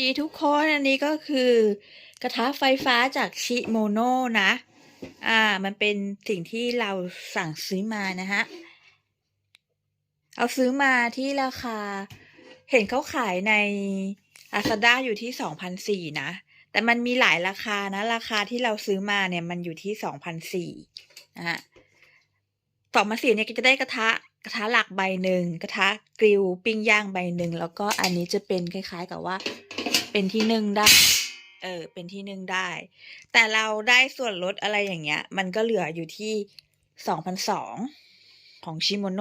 ดีทุกคนอันนี้ก็คือกระทะไฟฟ้าจากชิโมโน่นะ อ่า มันเป็นสิ่งที่เราสั่งซื้อมานะฮะ เอาซื้อมาที่ราคา เห็นเขาขายใน Lazada อยู่ที่สองพันสี่นะ แต่มันมีหลายราคานะ ราคาที่เราซื้อมาเนี่ยมันอยู่ที่สองพันสี่นะฮะสองพันสี่เนี่ยก็จะได้กระทะกระทะหลักใบหนึ่งกระทะกริลปิ้งย่างใบหนึ่งแล้วก็อันนี้จะเป็นคล้าย ๆ กับว่า เป็นที่นึ่งได้ เออ เป็นที่นึ่งได้ แต่เราได้ส่วนลดอะไรอย่างเงี้ย มันก็เหลืออยู่ที่สองพันสองของชิโมโน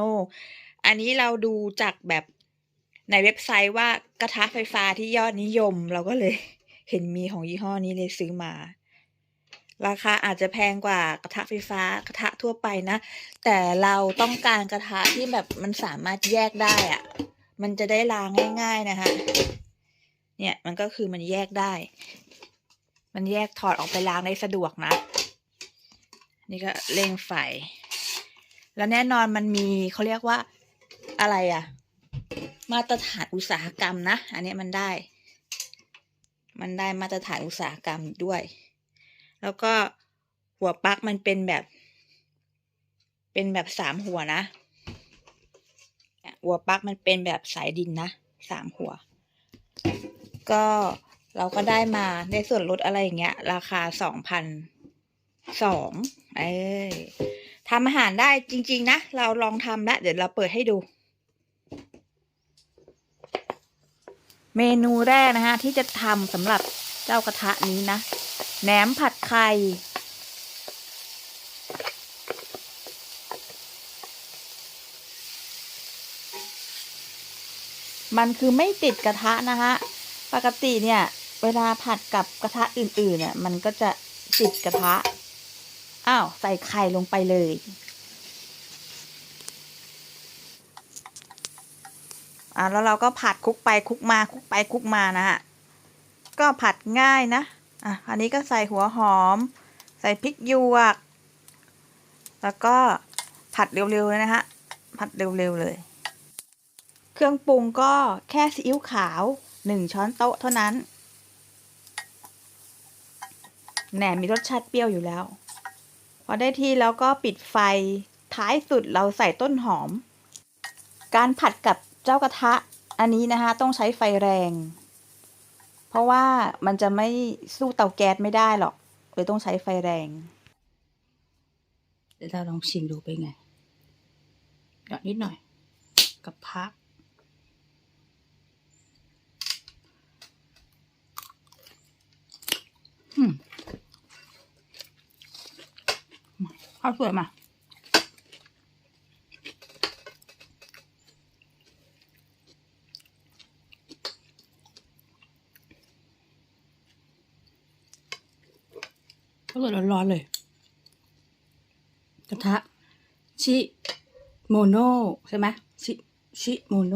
อันนี้เราดูจากแบบในเว็บไซต์ว่ากระทะไฟฟ้าที่ยอดนิยม เราก็เลยเห็นมีของยี่ห้อนี้เลยซื้อมา ราคาอาจจะแพงกว่ากระทะไฟฟ้ากระทะทั่วไปนะ แต่เราต้องการกระทะที่แบบมันสามารถแยกได้อะมันจะได้ล้างง่าย ๆนะคะ เนี่ยมันก็คือมันแยกได้ มันแยกถอดออกไปล้างได้สะดวกนะ นี่ก็เร่งไฟ แล้วแน่นอนมันมีเขาเรียกว่าอะไรอะมาตรฐานอุตสาหกรรมนะ อันนี้มันได้ มันได้มาตรฐานอุตสาหกรรมด้วย แล้วก็หัวปลั๊กมันเป็นแบบ เป็นแบบสามหัวนะหัวปลั๊กมันเป็นแบบสายดินนะสามหัว ก็เราก็ได้มาได้ส่วนลดอะไรอย่างเงี้ย ราคาสองพันสองเอ้ยทำอาหารได้จริง ๆ นะ เราลองทำแล้วเดี๋ยวเราเปิดให้ดู เมนูแรกนะฮะ ที่จะทำสำหรับเจ้ากระทะนี้นะแหนมผัดไข่มันคือไม่ติดกระทะนะฮะ ปกติเนี่ย เวลาผัดกับกระทะอื่นๆเนี่ยมันก็จะติดกระทะ อ้าว ใส่ไข่ลงไปเลย อ่าแล้วเราก็ผัดคลุกไปคลุกมาคลุกไปคลุกมานะฮะ ก็ผัดง่ายนะ อะอันนี้ก็ใส่หัวหอม ใส่พริกหยวก แล้วก็ผัดเร็วๆเลยนะฮะ ผัดเร็วๆเลย เครื่องปรุงก็แค่ซีอิ๊วขาว หนึ่งช้อนโต๊ะเท่านั้น แหนมมีรสชาติเปรี้ยวอยู่แล้ว พอได้ที่แล้วก็ปิดไฟท้ายสุดเราใส่ต้นหอม การผัดกับเจ้ากระทะอันนี้นะคะต้องใช้ไฟแรง เพราะว่ามันจะไม่สู้เตาแก๊สไม่ได้หรอกเลยต้องใช้ไฟแรง เดี๋ยวเราลองชิมดูเป็นไงหยอดนิดหน่อย กับพัก อืม ข้าวสวยมาข้าวสวยร้อนๆเลย กระทะ ชิโมโนใช่ไหมชิชิโมโน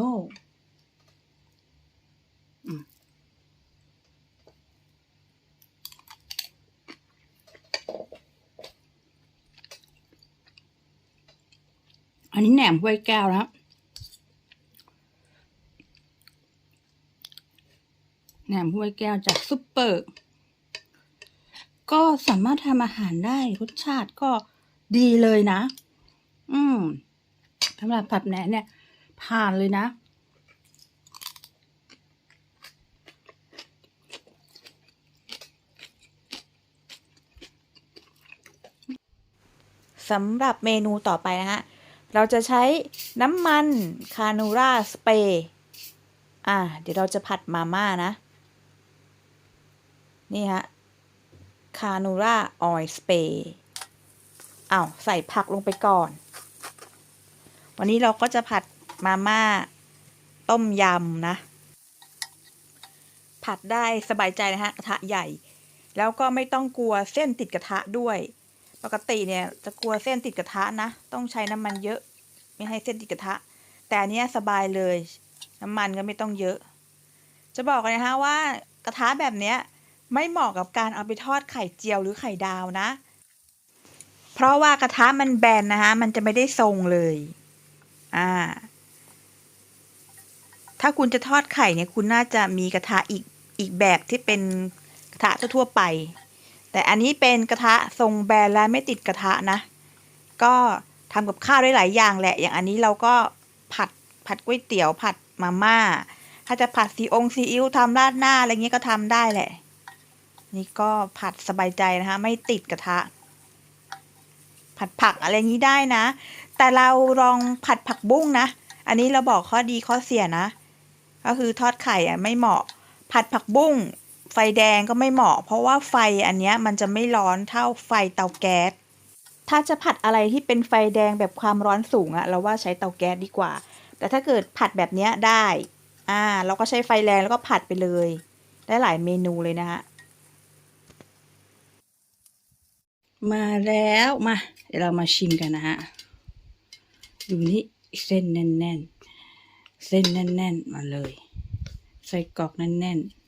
นนี้แหนมห้วยแก้วนะครับแหนมห้วยแก้วจากซุปเปอร์ ก็สามารถทำอาหารได้รสชาติก็ดีเลยนะ อืมสำหรับผัดแหนมเนี่ยผ่านเลยนะสำหรับเมนูต่อไปนะฮะ เราจะใช้น้ำมันคานูราสเปรย์อ่า เดี๋ยวเราจะผัดมาม่านะ นี่ฮะ คานูราออยสเปรย์อ้าวใส่ผักลงไปก่อน วันนี้เราก็จะผัดมาม่า ต้มยำนะ ผัดได้สบายใจนะฮะกระทะใหญ่ แล้วก็ไม่ต้องกลัวเส้นติดกระทะด้วย ปกติเนี่ยจะกลัวเส้นติดกระทะนะ ต้องใช้น้ำมันเยอะ ไม่ให้เส้นติดกระทะ แต่อันเนี้ยสบายเลย น้ำมันก็ไม่ต้องเยอะ จะบอกเลยนะฮะว่ากระทะแบบเนี้ยไม่เหมาะกับการเอาไปทอดไข่เจียวหรือไข่ดาวนะ เพราะว่ากระทะมันแบนนะฮะมันจะไม่ได้ทรงเลย อ่า ถ้าคุณจะทอดไข่เนี่ยคุณน่าจะมีกระทะอีกอีกแบบที่เป็นกระทะทั่วไป แต่อันนี้เป็นกระทะทรงแบนและไม่ติดกระทะนะ ก็ทำกับข้าวได้หลายอย่างแหละ อย่างอันนี้เราก็ผัดผัดก๋วยเตี๋ยวผัดมาม่า ถ้าจะผัดซีองซีอิ๊วทำราดหน้าอะไรเงี้ยก็ทำได้แหละ นี่ก็ผัดสบายใจนะคะ ไม่ติดกระทะ ผัดผักอะไรงี้ได้นะ แต่เราลองผัดผักบุ้งนะ อันนี้เราบอกข้อดีข้อเสียนะ ก็คือทอดไข่อะไม่เหมาะ ผัดผักบุ้ง ไฟแดงก็ไม่เหมาะ เพราะว่าไฟอันเนี้ยมันจะไม่ร้อนเท่าไฟเตาแก๊ส ถ้าจะผัดอะไรที่เป็นไฟแดงแบบความร้อนสูงอะเราว่าใช้เตาแก๊สดีกว่า แต่ถ้าเกิดผัดแบบเนี้ยได้ อ่า เราก็ใช้ไฟแรงแล้วก็ผัดไปเลย ได้หลายเมนูเลยนะฮะ มาแล้วมา เดี๋ยวเรามาชิมกันนะฮะ ดูนี่เส้นแน่นๆ เส้นแน่นๆ มาเลย ใส่กรอกแน่นๆ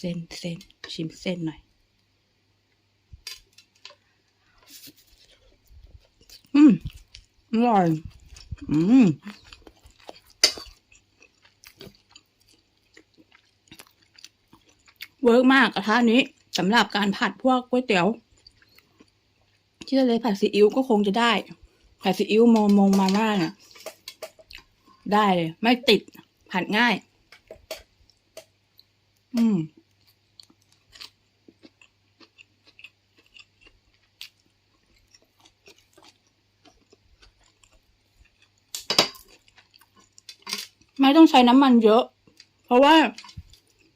เส้นเส้นชิมเส้นหน่อย อืมอร่อย อืมเวิร์กมากกระทะนี้สำหรับการผัดพวกก๋วยเตี๋ยว ที่ทะเลผัดซีอิ๊วก็คงจะได้ ผัดซีอิ๊วโมมงมาม่าเนี่ยได้เลย ไม่ติดผัดง่าย อืม ไม่ต้องใช้น้ำมันเยอะ เพราะว่า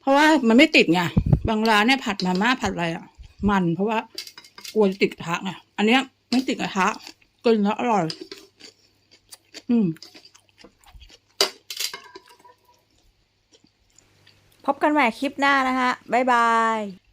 เพราะว่ามันไม่ติดไงบางร้านเนี่ยผัดมาม่าผัดอะไรอะ มันเพราะว่ากลัวจะติดกระทะไงอันเนี้ย ไม่ติดกระทะกินแล้วอร่อย อืม พบกันใหม่คลิปหน้านะคะ บ๊ายบาย